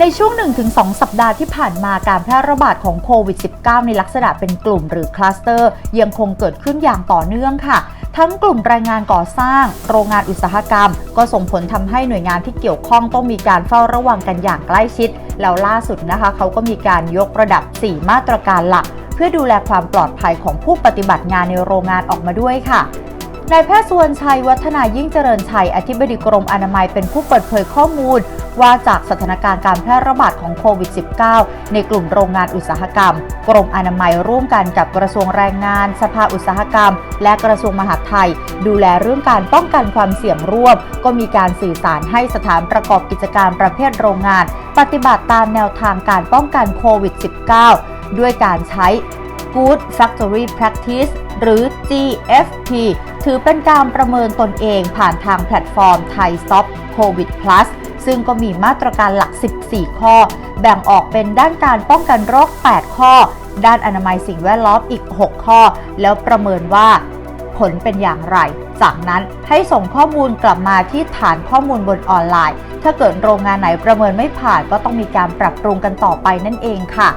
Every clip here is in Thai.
ในช่วง 1-2 สัปดาห์ที่ผ่านมาการแพร่ระบาดของโควิด -19 ในลักษณะเป็นกลุ่มหรือคลัสเตอร์ ยังคงเกิดขึ้นอย่างต่อเนื่องค่ะ ทั้งกลุ่มแรงงานก่อสร้าง โรงงานอุตสาหกรรม ก็ส่งผลทำให้หน่วยงานที่เกี่ยวข้องต้องมีการเฝ้าระวังกันอย่างใกล้ชิด แล้วล่าสุดนะคะ เขาก็มีการยกระดับ 4 มาตรการหลัก เพื่อดูแลความปลอดภัยของผู้ปฏิบัติงานในโรงงานออกมาด้วยค่ะ นายแพทย์สุวรรณชัยวัฒนายิ่งเจริญชัย อธิบดีกรมอนามัยเป็นผู้เปิดเผยข้อมูล ว่าจากสถานการณ์การแพร่ระบาดของโควิด -19 ในกลุ่มโรงงานอุตสาหกรรม กรมอนามัยร่วมกันกับกระทรวงแรงงาน สภาอุตสาหกรรม และกระทรวงมหาดไทย ดูแลเรื่องการป้องกันความเสี่ยงร่วม ก็มีการสื่อสารให้สถานประกอบกิจการประเภทโรงงาน ปฏิบัติตามแนวทางการป้องกันโควิด -19 ด้วยการใช้ Good Factory Practice หรือ GFP ถือเป็นการประเมินตนเองผ่านทางแพลตฟอร์มไทย Stop COVID Plus ซึ่งก็มีมาตรการหลัก 14 ข้อ แบ่งออกเป็นด้านการป้องกันโรค 8 ข้อ ด้านอนามัยสิ่งแวดล้อมอีก 6 ข้อ แล้วประเมินว่าผลเป็นอย่างไร จากนั้นให้ส่งข้อมูลกลับมาที่ฐานข้อมูลบนออนไลน์ ถ้าเกิดโรงงานไหนประเมินไม่ผ่านก็ต้องมีการปรับปรุงกันต่อไปนั่นเองค่ะ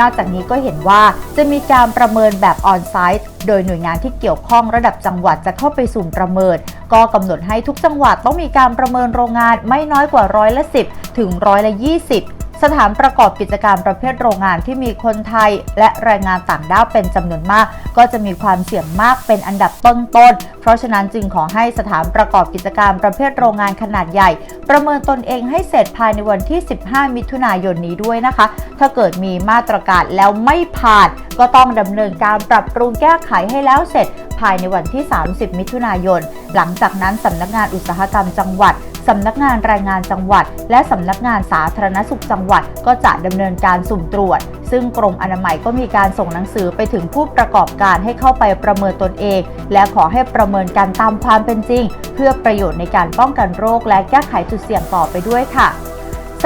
นอกจากนี้ก็เห็นว่าจะมีการประเมินแบบออนไซต์โดยหน่วยงานที่เกี่ยวข้องระดับจังหวัดจะเข้าไปสุ่มประเมิน ก็กำหนดให้ทุกจังหวัดต้องมีการประเมินโรงงานไม่น้อยกว่าร้อยละ 10 ถึงร้อยละ 20 สถานประกอบกิจการประเภทโรงงานที่มีคนไทยและแรงงานต่างด้าวเป็นจำนวนมาก ก็จะมีความเสี่ยงมากเป็นอันดับต้นต้นเพราะฉะนั้นจึงขอให้สถานประกอบกิจการประเภทโรงงานขนาดใหญ่ ประเมินตนเองให้เสร็จภายในวันที่ 15 มิถุนายนนี้ด้วยนะคะ ถ้าเกิดมีมาตรการแล้วไม่ผ่าน ก็ต้องดำเนินการปรับปรุงแก้ไขให้แล้วเสร็จภายในวันที่ 30 มิถุนายน หลังจากนั้นสำนักงานอุตสาหกรรมจังหวัด สำนักงานแรงงานจังหวัด และสำนักงานสาธารณสุขจังหวัด ก็จะดำเนินการสุ่มตรวจ ซึ่งกรมอนามัยก็มีการส่งหนังสือไปถึงผู้ประกอบการให้เข้าไปประเมินตนเอง และขอให้ประเมินการตามความเป็นจริง เพื่อประโยชน์ในการป้องกันโรคและแก้ไขจุดเสี่ยงต่อไปด้วยค่ะ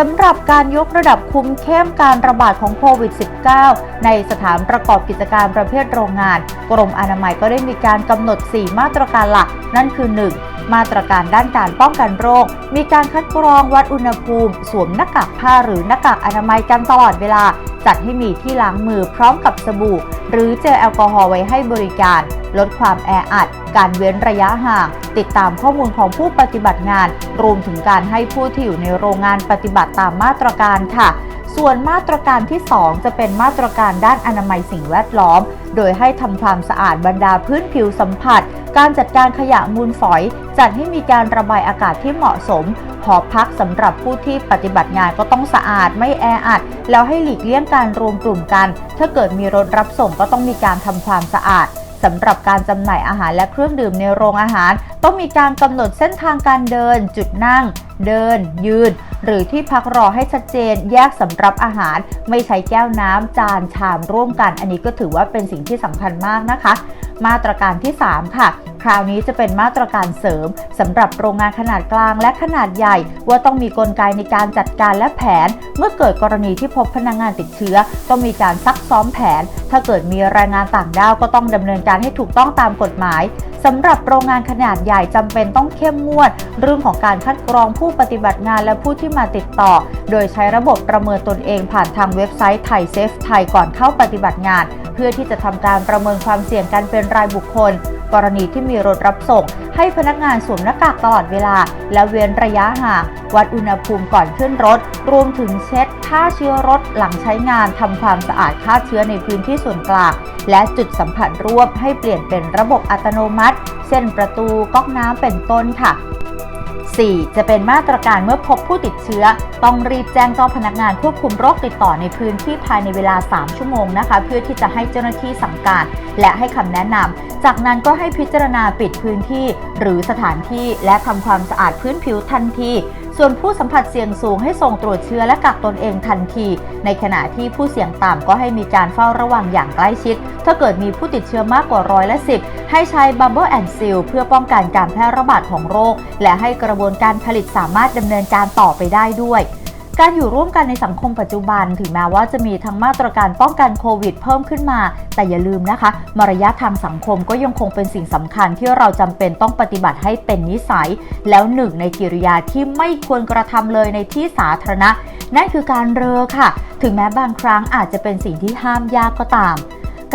สำหรับการยกระดับคุมเข้มการระบาดของโควิด -19 ในสถานประกอบกิจการประเภทโรงงาน กรมอนามัยก็ได้มีการกำหนด 4 มาตรการหลัก นั่นคือ 1. มาตรการด้านการป้องกันโรค มีการคัดกรองวัดอุณหภูมิ สวมหน้ากากผ้าหรือหน้ากากอนามัยกันตลอดเวลา จัดให้มีที่ล้างมือพร้อมกับสบู่ หรือเจลแอลกอฮอล์ไว้ให้บริการ ลดความแออัด การเว้นระยะห่าง ติดตามข้อมูลของผู้ปฏิบัติงาน รวมถึงการให้ผู้ที่อยู่ในโรงงานปฏิบัติตามมาตรการค่ะ ส่วนมาตรการที่ 2 จะเป็นมาตรการด้านอนามัยสิ่งแวดล้อม โดยให้ทำความสะอาดบรรดาพื้นผิวสัมผัส การจัดการขยะมูลฝอย จัดให้มีการระบายอากาศที่เหมาะสม หอพักสำหรับผู้ที่ปฏิบัติงานก็ต้องสะอาดไม่แออัด แล้วให้หลีกเลี่ยงการรวมกลุ่มกัน ถ้าเกิดมีรถรับส่งก็ต้องมีการทำความสะอาดสำหรับการจำหน่ายอาหารและเครื่องดื่มในโรงอาหาร ต้องมีการกำหนดเส้นทางการเดิน จุดนั่ง เดิน ยืน หรือที่พักรอให้ชัดเจน แยกสำหรับอาหาร ไม่ใช้แก้วน้ำจานชามร่วมกัน อันนี้ก็ถือว่าเป็นสิ่งที่สำคัญมากนะคะ มาตรการที่ 3 ค่ะ คราวนี้จะเป็นมาตรการเสริมสำหรับโรงงานขนาดกลางและขนาดใหญ่ ว่าต้องมีกลไกในการจัดการและแผน เมื่อเกิดกรณีที่พบพนักงงานติดเชื้อ ต้องมีการซักซ้อมแผน ถ้าเกิดมีแรงงานต่างด้าวก็ต้องดำเนินการให้ถูกต้องตามกฎหมายสำหรับโรงงานขนาดใหญ่จำเป็นต้องเข้มงวด เรื่องของการคัดกรองผู้ปฏิบัติงานและผู้ที่มาติดต่อ โดยใช้ระบบประเมินตนเองผ่านทางเว็บไซต์ไทยเซฟไทยก่อนเข้าปฏิบัติงาน เพื่อที่จะทำการประเมินความเสี่ยงกันเป็นรายบุคคล กรณีที่มีรถรับส่ง ให้พนักงานสวมหน้ากากตลอดเวลา และเว้นระยะห่างวัดอุณหภูมิก่อนขึ้นรถ รวมถึงเช็ดฆ่าเชื้อรถหลังใช้งานทำความสะอาดฆ่าเชื้อในพื้นที่ส่วนกลางและจุดสัมผัสร่วมให้เปลี่ยนเป็นระบบอัตโนมัติเช่นประตูก๊อกน้ำเป็นต้นค่ะ 4. จะเป็นมาตรการเมื่อพบผู้ติดเชื้อ ต้องรีบแจ้งเจ้าพนักงานควบคุมโรคติดต่อในพื้นที่ภายในเวลา 3 ชั่วโมงนะคะ เพื่อที่จะให้เจ้าหน้าที่สั่งการ และให้คำแนะนำ จากนั้นก็ให้พิจารณาปิดพื้นที่ หรือสถานที่และทำความสะอาดพื้นผิวทันที ส่วนผู้สัมผัสเสี่ยงสูงให้ส่งตรวจเชื้อและกักตนเองทันที ในขณะที่ผู้เสี่ยงต่ำก็ให้มีการเฝ้าระวังอย่างใกล้ชิด ถ้าเกิดมีผู้ติดเชื้อมากกว่าร้อยละสิบให้ใช้ Bubble and Seal เพื่อป้องกันการแพร่ระบาดของโรค และให้กระบวนการผลิตสามารถดำเนินการต่อไปได้ด้วย การอยู่ร่วมกันในสังคมปัจจุบัน ถึงแม้ว่าจะมีทั้งมาตรการป้องกันโควิดเพิ่มขึ้นมา แต่อย่าลืมนะคะ มารยาททางสังคมก็ยังคงเป็นสิ่งสำคัญที่เราจำเป็นต้องปฏิบัติให้เป็นนิสัย แล้วหนึ่งในกิริยาที่ไม่ควรกระทำเลยในที่สาธารณะ นั่นคือการเรอค่ะ ถึงแม้บางครั้งอาจจะเป็นสิ่งที่ห้ามยากก็ตาม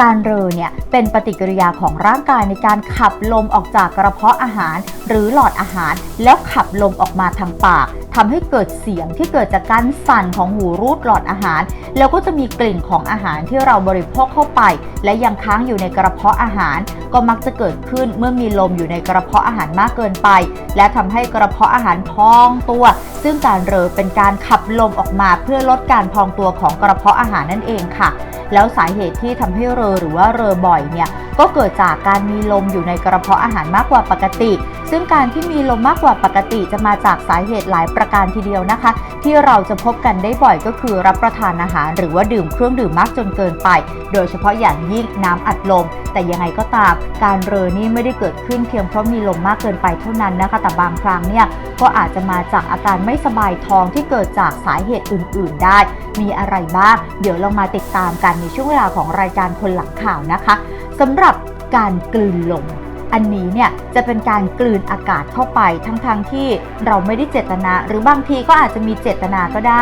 การเรอเนี่ยเป็นปฏิกิริยาของร่างกายในการขับลมออกจากกระเพาะอาหาร หรือหลอดอาหาร แล้วขับลมออกมาทางปากทำให้เกิดเสียงที่เกิดจากการสั่นของหูรูดหลอดอาหาร แล้วก็จะมีกลิ่นของอาหารที่เราบริโภคเข้าไป และยังค้างอยู่ในกระเพาะอาหาร ก็มักจะเกิดขึ้นเมื่อมีลมอยู่ในกระเพาะอาหารมากเกินไป และทำให้กระเพาะอาหารพองตัว ซึ่งการเรอเป็นการขับลมออกมาเพื่อลดการพองตัวของกระเพาะอาหารนั่นเองค่ะ แล้วสาเหตุที่ทำให้เรอหรือว่าเรอบ่อยเนี่ยก็เกิดจากการมีลมอยู่ในกระเพาะอาหารมากกว่าปกติ ซึ่งการที่มีลมมากกว่าปกติจะมาจากสาเหตุหลายประการทีเดียวนะคะ ที่เราจะพบกันได้บ่อยก็คือรับประทานอาหาร หรือว่าดื่มเครื่องดื่มมากจนเกินไป โดยเฉพาะอย่างยิ่งน้ำอัดลม แต่ยังไงก็ตามการเรอนี่ไม่ได้เกิดขึ้นเพียงเพราะมีลมมากเกินไปเท่านั้นนะคะ แต่บางครั้งเนี่ยก็อาจจะมาจากอาการไม่สบายท้องที่เกิดจากสาเหตุอื่น ๆ ได้ มีอะไรบ้าง เดี๋ยวเรามาติดตามกันในช่วงเวลาของรายการคนหลังข่าวนะคะสำหรับการกลืนลมอันนี้เนี่ยจะเป็นการกลืนอากาศเข้าไปทั้งๆทที่เราไม่ได้เจตนา หรือบางทีก็อาจจะมีเจตนาก็ได้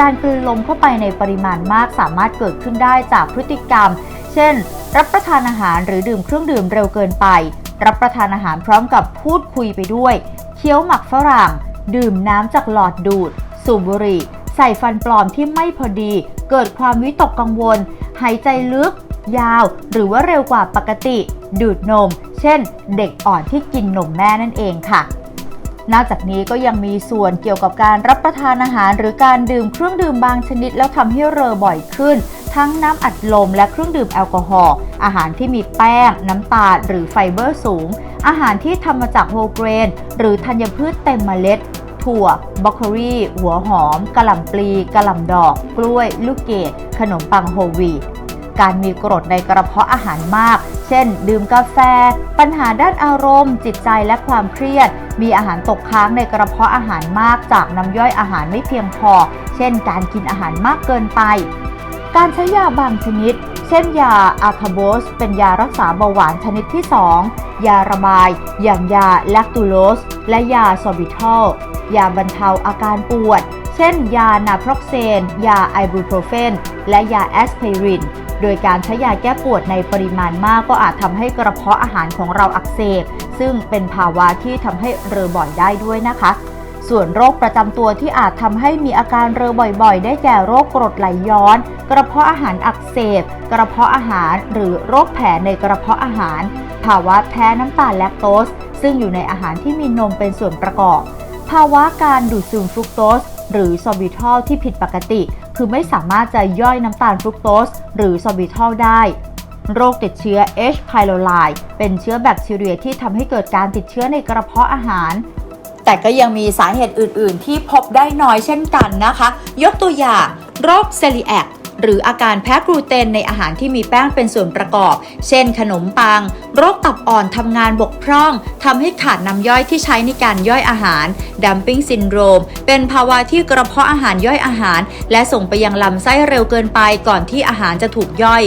การกลืนลมเข้าไปในปริมาณมากสามารถเกิดขึ้นได้จากพฤติกรรม เช่น รับประทานอาหารหรือดื่มเครื่องดื่มเร็วเกินไป รับประทานอาหารพร้อมกับพูดคุยไปด้วย เคี้ยวหมักฝรั่ง ดื่มน้ำจากหลอดดูด สูบบุหรี่ ใส่ฟันปลอมที่ไม่พอดี เกิดความวิตกกังวล หายใจลึก ยาว หรือว่าเร็วกว่าปกติ ดูดนม เช่น เด็กอ่อนที่กินนมแม่นั่นเองค่ะนอกจากนี้ก็ยังมีส่วนเกี่ยวกับการรับประทานอาหาร หรือการดื่มเครื่องดื่มบางชนิด แล้วทำให้เรอบ่อยขึ้น ทั้งน้ำอัดลมและเครื่องดื่มแอลกอฮอล์อาหารที่มีแป้ง น้ำตาล หรือไฟเบอร์สูง อาหารที่ทำมาจากโฮลเกรน หรือธัญพืชเต็มเมล็ด ถั่วบรอกโคลีหัวหอมกระหล่ำปลีกระหล่ำดอก กล้วย ลูกเกดขนมปังโฮวี การมีกรดในกระเพาะอาหารมาก เช่น ดื่มกาแฟ ปัญหาด้านอารมณ์ จิตใจและความเครียด มีอาหารตกค้างในกระเพาะอาหารมากจากน้ำย่อยอาหารไม่เพียงพอ เช่น การกินอาหารมากเกินไป การใช้ยาบางชนิด เช่นยาอาคาโบส เป็นยารักษาเบาหวานชนิดที่ 2 ยาระบาย อย่างยาแลคตูโลส และยาซอบิทอล ยาบรรเทาอาการปวดเช่นยานาโพรอกเซน ยาไอบูโปรเฟน และยาแอสไพริน โดยการใช้ยาแก้ปวดในปริมาณมากก็อาจทำให้กระเพาะอาหารของเราอักเสบ ซึ่งเป็นภาวะที่ทำให้เรอบ่อยได้ด้วยนะคะ ส่วนโรคประจำตัวที่อาจทำให้มีอาการเรอบ่อยๆ ได้แก่โรคกรดไหลย้อน กระเพาะอาหารอักเสบ กระเพาะอาหาร หรือโรคแผลในกระเพาะอาหาร ภาวะแพ้น้ำตาลแลคโตส ซึ่งอยู่ในอาหารที่มีนมเป็นส่วนประกอบ ภาวะการดูดซึมฟรุกโตสหรือซอบิทอลที่ผิดปกติ คือไม่สามารถจะย่อยน้ำตาลฟรุกโตสหรือซอบิทอลได้ โรคติดเชื้อ H. pylori เป็นเชื้อแบคทีเรียที่ทำให้เกิดการติดเชื้อในกระเพาะอาหาร แต่ก็ยังมีสาเหตุอื่น ๆ ที่พบได้น้อยเช่นกันนะคะ ยกตัวอย่างโรคเซลิแอค หรืออาการแพ้กลูเตนในอาหารที่มีแป้งเป็นส่วนประกอบ เช่น ขนมปัง โรคตับอ่อนทำงานบกพร่องทำให้ขาดน้ำย่อยที่ใช้ในการย่อยอาหารดัมปิ้งซินโดรม เป็นภาวะที่กระเพาะอาหารย่อยอาหาร และส่งไปยังลำไส้เร็วเกินไปก่อนที่อาหารจะถูกย่อย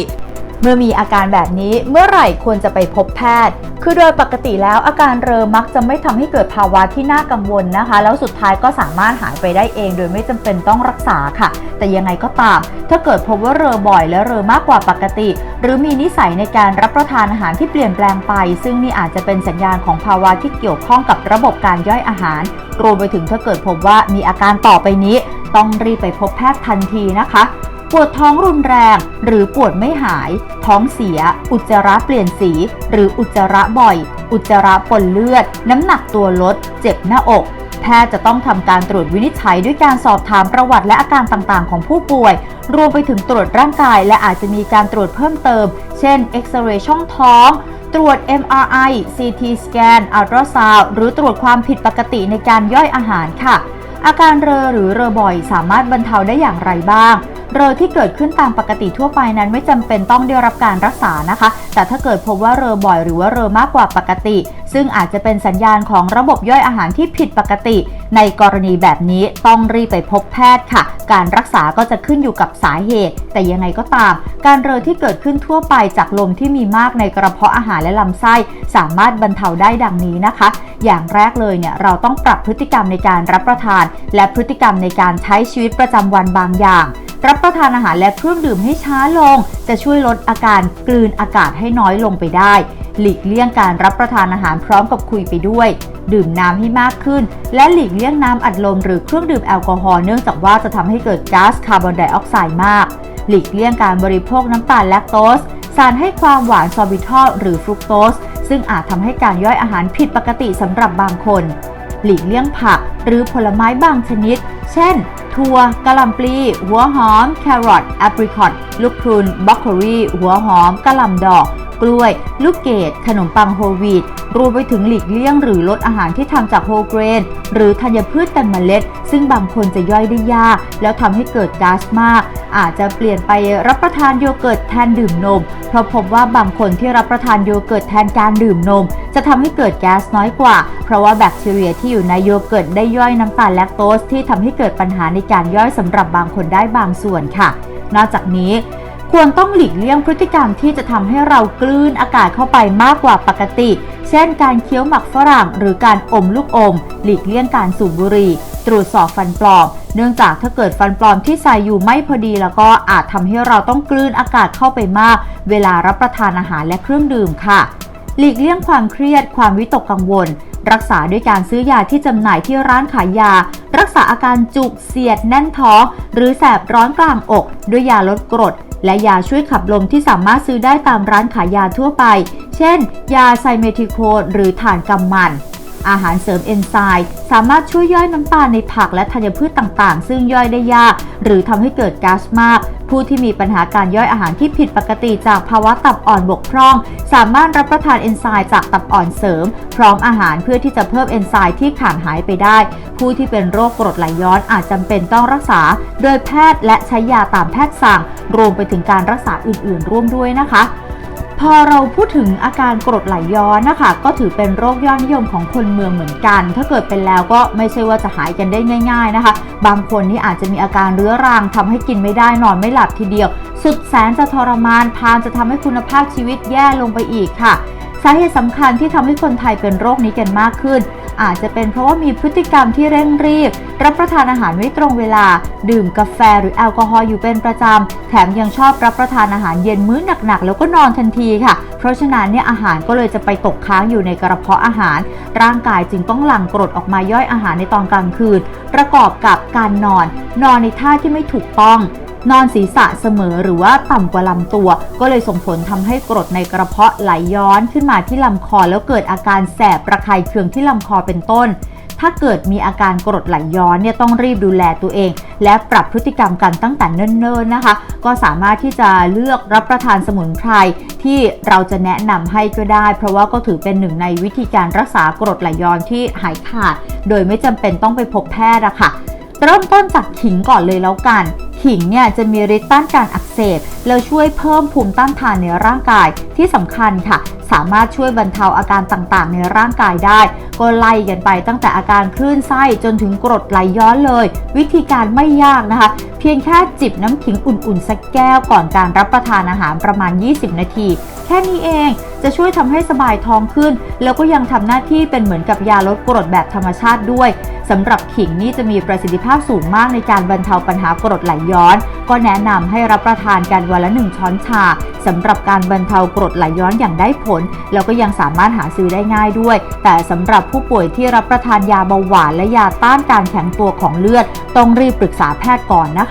เมื่อมีอาการแบบนี้เมื่อไหร่ควรจะไปพบแพทย์ คือโดยปกติแล้วอาการเรอมักจะไม่ทำให้เกิดภาวะที่น่ากังวลนะคะ แล้วสุดท้ายก็สามารถหายไปได้เอง โดยไม่จำเป็นต้องรักษาค่ะ แต่ยังไงก็ตาม ถ้าเกิดพบว่าเรอบ่อยและเรอมากกว่าปกติ หรือมีนิสัยในการรับประทานอาหารที่เปลี่ยนแปลงไป ซึ่งนี่อาจจะเป็นสัญญาณของภาวะที่เกี่ยวข้องกับระบบการย่อยอาหารรวมไปถึงถ้าเกิดพบว่ามีอาการต่อไปนี้ ต้องรีบไปพบแพทย์ทันทีนะคะ ปวดท้องรุนแรง หรือปวดไม่หาย ท้องเสีย อุจจาระเปลี่ยนสี หรืออุจจาระบ่อย อุจจาระปนเลือด น้ำหนักตัวลด เจ็บหน้าอกแพทย์จะต้องทำการตรวจวินิจฉัยด้วยการสอบถามประวัติและอาการต่างๆ ของผู้ป่วย รวมไปถึงตรวจร่างกาย และอาจจะมีการตรวจเพิ่มเติม เช่นเอ็กซเรย์ช่องท้อง ตรวจ MRI CT สแกนอัลตราซาวหรือตรวจความผิดปกติในการย่อยอาหารค่ะ อาการเรอหรือเรอบ่อยสามารถบรรเทาได้อย่างไรบ้าง เรอที่เกิดขึ้นตามปกติทั่วไปนั้นไม่จำเป็นต้องได้รับการรักษานะคะ แต่ถ้าเกิดพบว่าเรอบ่อยหรือว่าเรอมากกว่าปกติ ซึ่งอาจจะเป็นสัญญาณของระบบย่อยอาหารที่ผิดปกติ ในกรณีแบบนี้ต้องรีบไปพบแพทย์ค่ะ การรักษาก็จะขึ้นอยู่กับสาเหตุ แต่ยังไงก็ตาม การเรอที่เกิดขึ้นทั่วไปจากลมที่มีมากในกระเพาะอาหารและลำไส้ สามารถบรรเทาได้ดังนี้นะคะ อย่างแรกเลยเนี่ยเราต้องปรับพฤติกรรมในการรับประทาน และพฤติกรรมในการใช้ชีวิตประจำวันบางอย่างรับประทานอาหารและเครื่องดื่มให้ช้าลง จะช่วยลดอาการกลืนอากาศให้น้อยลงไปได้ หลีกเลี่ยงการรับประทานอาหารพร้อมกับคุยไปด้วย ดื่มน้ำให้มากขึ้น และหลีกเลี่ยงน้ำอัดลมหรือเครื่องดื่มแอลกอฮอล์เนื่องจากว่าจะทำให้เกิดก๊าซคาร์บอนไดออกไซด์มาก หลีกเลี่ยงการบริโภคน้ำตาลแลคโตสสารให้ความหวานซอบิทอลหรือฟรุกโตสซึ่งอาจทำให้การย่อยอาหารผิดปกติสำหรับบางคน หลีกเลี่ยงผักหรือผลไม้บางชนิด เช่น ถั่วกะหล่ำปลี หัวหอม แครอทแอปริคอตลูกพรุนบรอกโคลีหัวหอมกะหล่ำดอก กล้วย ลูกเกดขนมปังโฮลวีตรวมไปถึงหลีกเลี่ยงหรือลดอาหารที่ทำจากโฮเกรน หรือธัญพืชเต็มเมล็ด ซึ่งบางคนจะย่อยได้ยาก แล้วทำให้เกิดก๊าซมาก อาจจะเปลี่ยนไปรับประทานโยเกิร์ตแทนดื่มนม เพราะพบว่าบางคนที่รับประทานโยเกิร์ตแทนการดื่มนม จะทำให้เกิดแก๊สน้อยกว่า เพราะว่าแบคทีเรียที่อยู่ในโยเกิร์ตได้ย่อยน้ำตาลแลคโตสที่ทำให้เกิดปัญหาในการย่อยสำหรับบางคนได้บางส่วนค่ะ นอกจากนี้ ควรต้องหลีกเลี่ยงพฤติกรรมที่จะทำให้เรากลืนอากาศเข้าไปมากกว่าปกติ เช่น การเคี้ยวหมักฝรั่ง หรือการอมลูกอม หลีกเลี่ยงการสูบบุหรี่ ตรวจสอบฟันปลอม เนื่องจากถ้าเกิดฟันปลอมที่ใส่อยู่ไม่พอดี แล้วก็อาจทำให้เราต้องกลืนอากาศเข้าไปมาก เวลารับประทานอาหารและเครื่องดื่มค่ะ หลีกเลี่ยงความเครียด ความวิตกกังวลรักษาด้วยการซื้อยาที่จำหน่ายที่ร้านขายยา รักษาอาการจุกเสียดแน่นท้อง หรือแสบร้อนกลางอก ด้วยยาลดกรด และยาช่วยขับลมที่สามารถซื้อได้ตามร้านขายยาทั่วไป เช่น ยาไซเมทิโคนหรือถ่านกำมัน อาหารเสริมเอนไซม์สามารถช่วยย่อยน้ำตาลในผักและธัญพืชต่างๆ ซึ่งย่อยได้ยาก หรือทำให้เกิดก๊าซมาก ผู้ที่มีปัญหาการย่อยอาหารที่ผิดปกติจากภาวะตับอ่อนบกพร่อง สามารถรับประทานเอนไซม์จากตับอ่อนเสริม พร้อมอาหารเพื่อที่จะเพิ่มเอนไซม์ที่ขาดหายไปได้ ผู้ที่เป็นโรคกรดไหลย้อนอาจจำเป็นต้องรักษา โดยแพทย์และใช้ยาตามแพทย์สั่ง รวมไปถึงการรักษาอื่นๆ ร่วมด้วยนะคะ พอเราพูดถึงอาการกรดไหลย้อนนะคะ ก็ถือเป็นโรคยอดนิยมของคนเมืองเหมือนกัน ถ้าเกิดเป็นแล้วก็ไม่ใช่ว่าจะหายกันได้ง่าย ๆนะคะ บางคนนี่อาจจะมีอาการเรื้อรังทำให้กินไม่ได้นอนไม่หลับทีเดียว สุดแสนจะทรมานพานจะทำให้คุณภาพชีวิตแย่ลงไปอีกค่ะ สาเหตุสำคัญที่ทำให้คนไทยเป็นโรคนี้กันมากขึ้น อาจจะเป็นเพราะว่ามีพฤติกรรมที่เร่งรีบ รับประทานอาหารไม่ตรงเวลา ดื่มกาแฟหรือแอลกอฮอล์อยู่เป็นประจำ แถมยังชอบรับประทานอาหารเย็นมื้อหนักๆ แล้วก็นอนทันทีค่ะ เพราะฉะนั้นเนี่ยอาหารก็เลยจะไปตกค้างอยู่ในกระเพาะอาหาร ร่างกายจึงต้องหลั่งกรดออกมาย่อยอาหารในตอนกลางคืน ประกอบกับการนอน นอนในท่าที่ไม่ถูกต้อง นอนศีรษะเสมอหรือว่าต่ำกว่าลำตัว ก็เลยส่งผลทำให้กรดในกระเพาะไหลย้อนขึ้นมาที่ลำคอ แล้วเกิดอาการแสบระคายเคืองที่ลำคอเป็นต้น ถ้าเกิดมีอาการกรดไหลย้อนเนี่ยต้องรีบดูแลตัวเอง และปรับพฤติกรรมกันตั้งแต่เนิ่นๆนะคะ ก็สามารถที่จะเลือกรับประทานสมุนไพรที่เราจะแนะนำให้ก็ได้ เพราะว่าก็ถือเป็นหนึ่งในวิธีการรักษากรดไหลย้อนที่หายขาด โดยไม่จำเป็นต้องไปพบแพทย์อะค่ะเริ่มต้นจากขิงก่อนเลยแล้วกัน ขิงเนี่ยจะมีฤทธิ์ต้านการอักเสบแล้วช่วยเพิ่มภูมิต้านทานในร่างกายที่สำคัญค่ะ สามารถช่วยบรรเทาอาการต่างๆ ในร่างกายได้ ก็ไล่กันไปตั้งแต่อาการคลื่นไส้จนถึงกรดไหลย้อนเลย วิธีการไม่ยากนะคะเพียงแค่จิบน้ำขิงอุ่นๆ สักแก้วก่อนการรับประทานอาหารประมาณ 20 นาที แค่นี้เองจะช่วยทำให้สบายท้องขึ้น แล้วก็ยังทำหน้าที่เป็นเหมือนกับยาลดกรดแบบธรรมชาติด้วยสำหรับขิงนี่จะมีประสิทธิภาพสูงมากในการบรรเทาปัญหากรดไหลย้อน ก็แนะนำให้รับประทานกันวันละ1ช้อนชาสำหรับการบรรเทากรดไหลย้อนอย่างได้ผล แล้วก็ยังสามารถหาซื้อได้ง่ายด้วย แต่สำหรับผู้ป่วยที่รับประทานยาเบาหวานและยาต้านการแข็งตัวของเลือด ต้องรีบปรึกษาแพทย์ก่อนนะคะ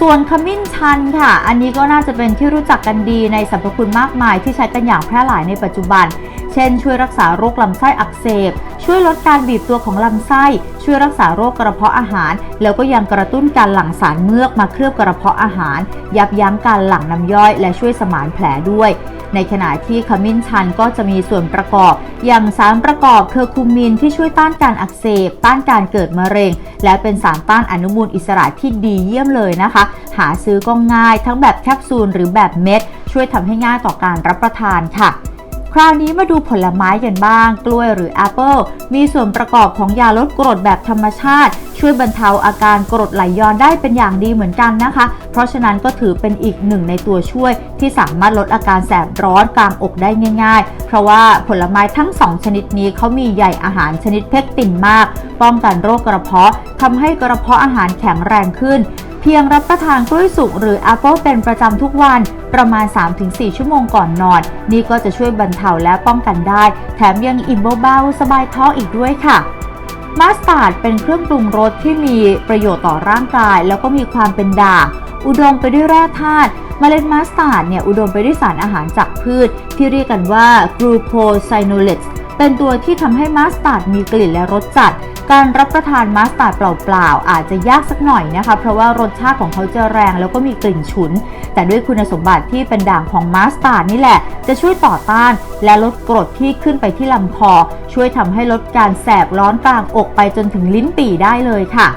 ส่วนขมิ้นชันค่ะ อันนี้ก็น่าจะเป็นที่รู้จักกันดีในสรรพคุณมากมายที่ใช้กันอย่างแพร่หลายในปัจจุบัน เช่น ช่วยรักษาโรคลำไส้อักเสบ ช่วยลดการบีบตัวของลำไส้ ช่วยรักษาโรคกระเพาะอาหาร แล้วก็ยังกระตุ้นการหลั่งสารเมือกมาเคลือบกระเพาะอาหาร ยับยั้งการหลั่งน้ำย่อย และช่วยสมานแผลด้วย ในขณะที่ขมิ้นชันก็จะมีส่วนประกอบ อย่างสารประกอบเคอร์คูมินที่ช่วยต้านการอักเสบ ต้านการเกิดมะเร็ง และเป็นสารต้านอนุมูลอิสระที่ดีเยี่ยมเลยนะคะ หาซื้อก็ง่ายทั้งแบบแคปซูลหรือแบบเม็ด ช่วยทำให้ง่ายต่อการรับประทานค่ะคราวนี้มาดูผลไม้กันบ้าง กล้วยหรือแอปเปิลมีส่วนประกอบของยาลดกรดแบบธรรมชาติ ช่วยบรรเทาอาการกรดไหลย้อนได้เป็นอย่างดีเหมือนกันนะคะ เพราะฉะนั้นก็ถือเป็นอีกหนึ่งในตัวช่วยที่สามารถลดอาการแสบร้อนกลางอกได้ง่าย ๆ เพราะว่าผลไม้ทั้งสองชนิดนี้เขามีใยอาหารชนิดเพกตินมาก ป้องกันโรคกระเพาะทำให้กระเพาะอาหารแข็งแรงขึ้นเพียงรับประทานกล้วยสุกหรือแอปเปิลเป็นประจำทุกวันประมาณ 3-4 ชั่วโมงก่อนนอน นี่ก็จะช่วยบรรเทาและป้องกันได้ แถมยังอิ่มเบาๆสบายท้องอีกด้วยค่ะ มัสตาร์ดเป็นเครื่องปรุงรสที่มีประโยชน์ต่อร่างกาย แล้วก็มีความเป็นด่างอุดมไปด้วยแร่ธาตุเมล็ดมัสตาร์ดเนี่ยอุดมไปด้วยสารอาหารจากพืช ที่เรียกกันว่ากลูโคไซโนเลตเป็นตัวที่ทำให้มัสตาร์ดมีกลิ่นและรสจัด การรับประทานมัสตาร์ดเปล่าๆ อาจจะยากสักหน่อยนะคะ เพราะว่ารสชาติของเขาจะแรงแล้วก็มีกลิ่นฉุน แต่ด้วยคุณสมบัติที่เป็นด่างของมัสตาร์ดนี่แหละ จะช่วยต่อต้าน และลดกรดที่ขึ้นไปที่ลำคอ ช่วยทำให้ลดการแสบร้อนกลางอกไปจนถึงลิ้นปี่ได้เลยค่ะ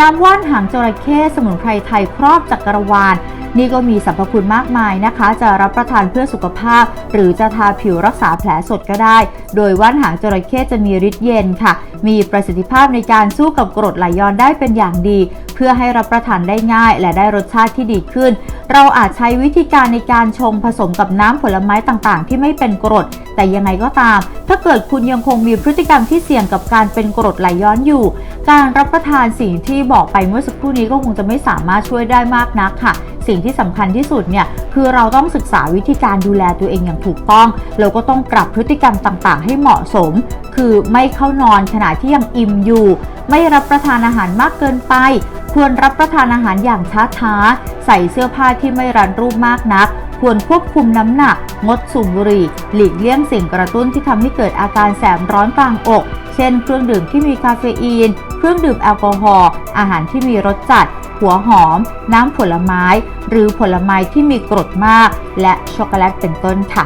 น้ำว่านหางจระเข้สมุนไพรไทยครอบจักรวาล นี่ก็มีสรรพคุณมากมายนะคะ จะรับประทานเพื่อสุขภาพ หรือจะทาผิวรักษาแผลสดก็ได้ โดยว่านหางจระเข้จะมีฤทธิ์เย็นค่ะ มีประสิทธิภาพในการสู้กับกรดไหลย้อนได้เป็นอย่างดี เพื่อให้รับประทานได้ง่าย และได้รสชาติที่ดีขึ้น เราอาจใช้วิธีการในการชงผสมกับน้ำผลไม้ต่างๆ ที่ไม่เป็นกรด แต่ยังไงก็ตาม ถ้าเกิดคุณยังคงมีพฤติกรรมที่เสี่ยงกับการเป็นกรดไหลย้อนอยู่ การรับประทานสิ่งที่บอกไปเมื่อสักครู่นี้ก็คงจะไม่สามารถช่วยได้มากนักค่ะ สิ่งที่สำคัญที่สุดเนี่ยคือเราต้องศึกษาวิธีการดูแลตัวเองอย่างถูกต้องแล้วก็ต้องปรับพฤติกรรมต่างๆ ให้เหมาะสม คือไม่เข้านอนขณะที่ยังอิ่มอยู่ ไม่รับประทานอาหารมากเกินไป ควรรับประทานอาหารอย่างช้าๆ ใส่เสื้อผ้าที่ไม่รันรูปมากนักควรควบคุมน้ำหนัก งดสูบบุหรี่ หลีกเลี่ยงสิ่งกระตุ้นที่ทำให้เกิดอาการแสบร้อนกลางอก เช่น เครื่องดื่มที่มีคาเฟอีน เครื่องดื่มแอลกอฮอล์ อาหารที่มีรสจัด หัวหอม น้ำผลไม้ หรือผลไม้ที่มีกรดมาก และช็อกโกแลตเป็นต้นค่ะ